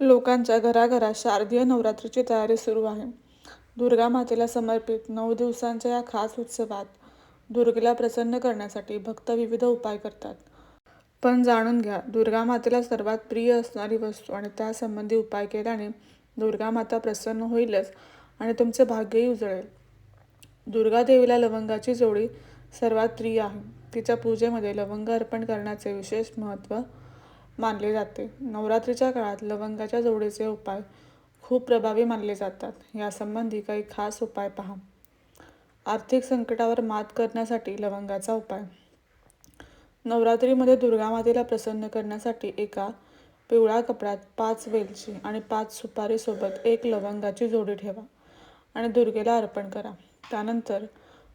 लोकांच्या घराघरात शारदीय नवरात्रीची तयारी सुरू आहे. दुर्गा मातेला समर्पित नऊ दिवसांच्या या खास उत्सवात दुर्गेला प्रसन्न करण्यासाठी भक्त विविध उपाय करतात. पण जाणून घ्या दुर्गा मातेला सर्वात प्रिय असणारी वस्तू आणि त्यासंबंधी उपाय केल्याने दुर्गा माता प्रसन्न होईलच आणि तुमचे भाग्यही उजळेल. दुर्गा देवीला लवंगाची जोडी सर्वात प्रिय आहे. तिच्या पूजेमध्ये लवंग अर्पण करण्याचे विशेष महत्त्व मानले जाते. नवरात्रीच्या काळात लवंगाच्या जोडीचे उपाय खूप प्रभावी मानले जातात. यासंबंधी काही खास उपाय पहा. आर्थिक संकटावर मात करण्यासाठी लवंगाचा उपाय. नवरात्रीमध्ये दुर्गा मातेला प्रसन्न करण्यासाठी एका पिवळ्या कपड्यात पाच वेलची आणि पाच सुपारीसोबत एक लवंगाची जोडी ठेवा आणि दुर्गेला अर्पण करा. त्यानंतर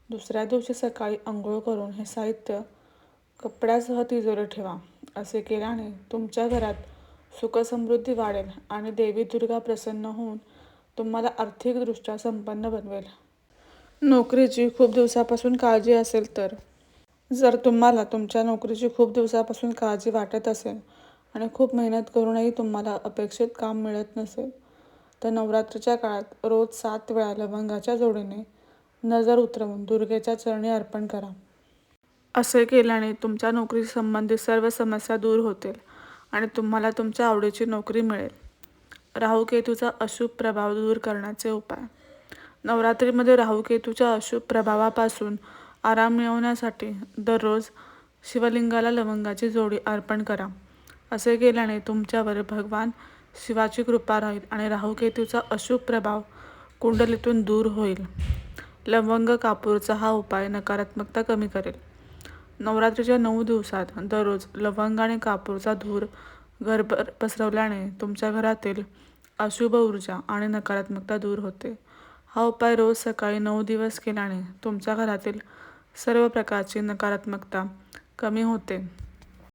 दुसऱ्या दिवशी सकाळी आंघोळ करून हे साहित्य कपड्यासह तिजोरी ठेवा. असे केल्याने तुमच्या घरात सुखसमृद्धी वाढेल आणि देवी दुर्गा प्रसन्न होऊन तुम्हाला आर्थिकदृष्ट्या संपन्न बनवेल. नोकरीची खूप दिवसापासून काळजी असेल तर? जर तुम्हाला तुमच्या नोकरीची खूप दिवसापासून काळजी वाटत असेल आणि खूप मेहनत करूनही तुम्हाला अपेक्षित काम मिळत नसेल, तर नवरात्रीच्या काळात रोज सात वेळा लवंगाच्या जोडीने नजर उतरवून दुर्गेच्या चरणी अर्पण करा. असे केल्याने तुमच्या नोकरीशी संबंधित सर्व समस्या दूर होतील आणि तुम्हाला तुमच्या आवडीची नोकरी मिळेल. राहुकेतूचा अशुभ प्रभाव दूर करण्याचे उपाय. नवरात्रीमध्ये राहुकेतूच्या अशुभ प्रभावापासून आराम मिळवण्यासाठी दररोज शिवलिंगाला लवंगाची जोडी अर्पण करा. असे केल्याने तुमच्यावर भगवान शिवाची कृपा राहील आणि राहुकेतूचा अशुभ प्रभाव कुंडलीतून दूर होईल. लवंग कापूरचा हा उपाय नकारात्मकता कमी करेल. नवरात्रीच्या नऊ दिवसात दररोज लवंग आणि कापूरचा धूर घरभर पसरवल्याने तुमच्या घरातील अशुभ ऊर्जा आणि नकारात्मकता दूर होते. हा उपाय रोज सकाळी नऊ दिवस केल्याने तुमच्या घरातील सर्व प्रकारची नकारात्मकता कमी होते.